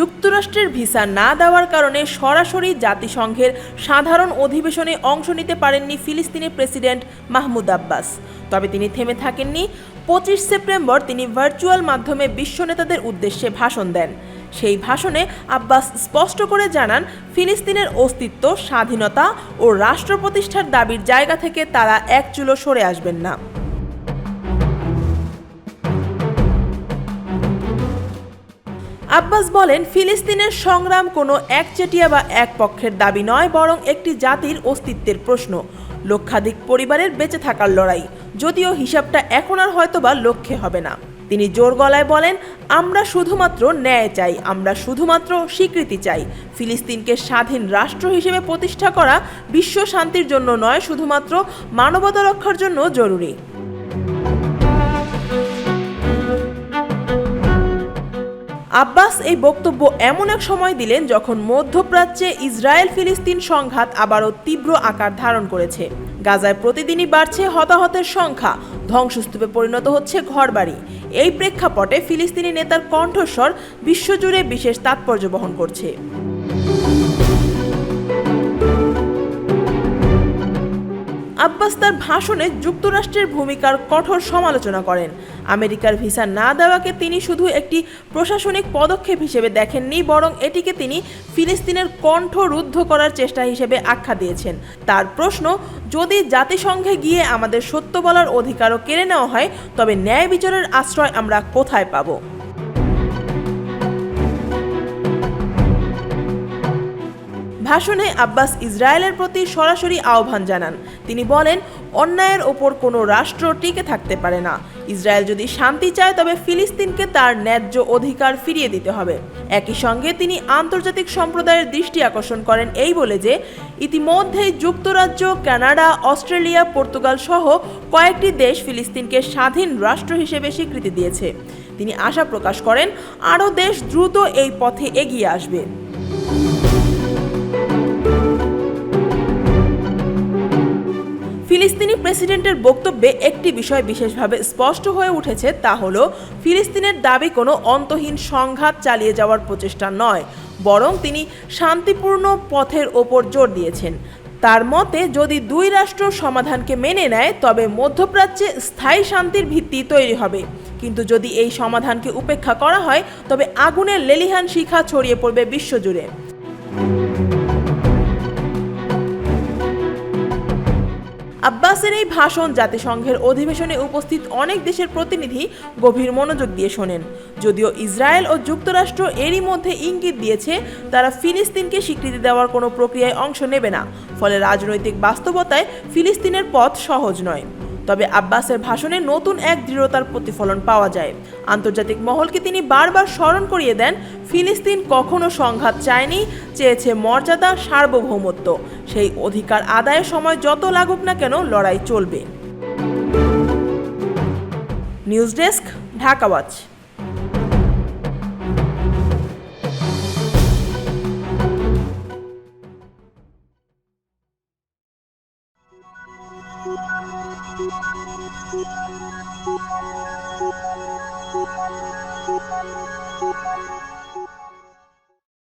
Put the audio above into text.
যুক্তরাষ্ট্রের ভিসা না দেওয়ার কারণে সরাসরি জাতিসংঘের সাধারণ অধিবেশনে অংশ নিতে পারেননি ফিলিস্তিনের প্রেসিডেন্ট মাহমুদ আব্বাস। তবে তিনি থেমে থাকেননি। পঁচিশ সেপ্টেম্বর তিনি ভার্চুয়াল মাধ্যমে বিশ্ব নেতাদের উদ্দেশ্যে ভাষণ দেন। সেই ভাষণে আব্বাস স্পষ্ট করে জানান, ফিলিস্তিনের অস্তিত্ব, স্বাধীনতা ও রাষ্ট্র প্রতিষ্ঠার দাবির জায়গা থেকে তারা এক চুলো সরে আসবেন না। আব্বাস বলেন, ফিলিস্তিনের সংগ্রাম কোনো একচেটিয়া বা এক পক্ষের দাবি নয়, বরং একটি জাতির অস্তিত্বের প্রশ্ন। লক্ষাধিক পরিবারের বেঁচে থাকার লড়াই। যদিও হিসাবটা এখন আর হয়তোবা লক্ষ্যে হবে না। তিনি জোর গলায় বলেন, আমরা শুধুমাত্র ন্যায় চাই, আমরা শুধুমাত্র স্বীকৃতি চাই। ফিলিস্তিনকে স্বাধীন রাষ্ট্র হিসেবে প্রতিষ্ঠা করা বিশ্ব শান্তির জন্য নয়, শুধুমাত্র মানবতা রক্ষার জন্য জরুরি। আব্বাস এই বক্তব্য এমন এক সময় দিলেন যখন মধ্যপ্রাচ্যে ইসরায়েল ফিলিস্তিন সংঘাত আবারও তীব্র আকার ধারণ করেছে। গাজায় প্রতিদিনই বাড়ছে হতাহতের সংখ্যা। ধ্বংসস্তূপে পরিণত হচ্ছে ঘরবাড়ি। এই প্রেক্ষাপটে ফিলিস্তিনি নেতার কণ্ঠস্বর বিশ্বজুড়ে বিশেষ তাৎপর্য বহন করছে। আব্বাস তার ভাষণে যুক্তরাষ্ট্রের ভূমিকার কঠোর সমালোচনা করেন। আমেরিকার ভিসা না দেওয়াকে তিনি শুধু একটি প্রশাসনিক পদক্ষেপ হিসেবে দেখেননি, বরং এটিকে তিনি ফিলিস্তিনের কণ্ঠ রুদ্ধ করার চেষ্টা হিসেবে আখ্যা দিয়েছেন। তার প্রশ্ন, যদি জাতিসংঘে গিয়ে আমাদের সত্য বলার অধিকারও কেড়ে নেওয়া হয়, তবে ন্যায় বিচারের আশ্রয় আমরা কোথায় পাবো? ভাষণে আব্বাস ইসরায়েলের প্রতি সরাসরি আহ্বান জানান। তিনি বলেন, অন্যায়ের ওপর কোনো রাষ্ট্র টিকে থাকতে পারে না। ইসরায়েল যদি শান্তি চায়, তবে ফিলিস্তিনকে তার ন্যায্য অধিকার ফিরিয়ে দিতে হবে। একই সঙ্গে তিনি আন্তর্জাতিক সম্প্রদায়ের দৃষ্টি আকর্ষণ করেন এই বলে যে, ইতিমধ্যেই যুক্তরাজ্য, কানাডা, অস্ট্রেলিয়া, পর্তুগাল সহ কয়েকটি দেশ ফিলিস্তিনকে স্বাধীন রাষ্ট্র হিসেবে স্বীকৃতি দিয়েছে। তিনি আশা প্রকাশ করেন, আরও দেশ দ্রুত এই পথে এগিয়ে আসবে। ফিলিস্তিনি প্রেসিডেন্টের বক্তব্যে একটি বিষয় বিশেষভাবে স্পষ্ট হয়ে উঠেছে, তা হল, ফিলিস্তিনের দাবি কোনো অন্তহীন সংঘাত চালিয়ে যাওয়ার প্রচেষ্টা নয়, বরং তিনি শান্তিপূর্ণ পথের ওপর জোর দিয়েছেন। তার মতে, যদি দুই রাষ্ট্র সমাধানকে মেনে নেয়, তবে মধ্যপ্রাচ্যে স্থায়ী শান্তির ভিত্তি তৈরি হবে। কিন্তু যদি এই সমাধানকে উপেক্ষা করা হয়, তবে আগুনের লেলিহান শিখা ছড়িয়ে পড়বে বিশ্বজুড়ে। আব্বাসের এই ভাষণ জাতিসংঘের অধিবেশনে উপস্থিত অনেক দেশের প্রতিনিধি গভীর মনোযোগ দিয়ে শোনেন। যদিও ইসরায়েল ও যুক্তরাষ্ট্র এরই মধ্যে ইঙ্গিত দিয়েছে, তারা ফিলিস্তিনকে স্বীকৃতি দেওয়ার কোনো প্রক্রিয়ায় অংশ নেবে না, ফলে রাজনৈতিক বাস্তবতায় ফিলিস্তিনের পথ সহজ নয়। তবে আব্বাসের ভাষণে নতুন এক দৃঢ়তার প্রতিফলন পাওয়া যায়। আন্তর্জাতিক মহলকে তিনি বারবার স্মরণ করিয়ে দেন, ফিলিস্তিন কখনো সংঘাত চায়নি, চেয়েছে মর্যাদা, সার্বভৌমত্ব। সেই অধিকার আদায়ের সময় যত লাগুক না কেন লড়াই চলবে। News desk, Dhaka Thank you.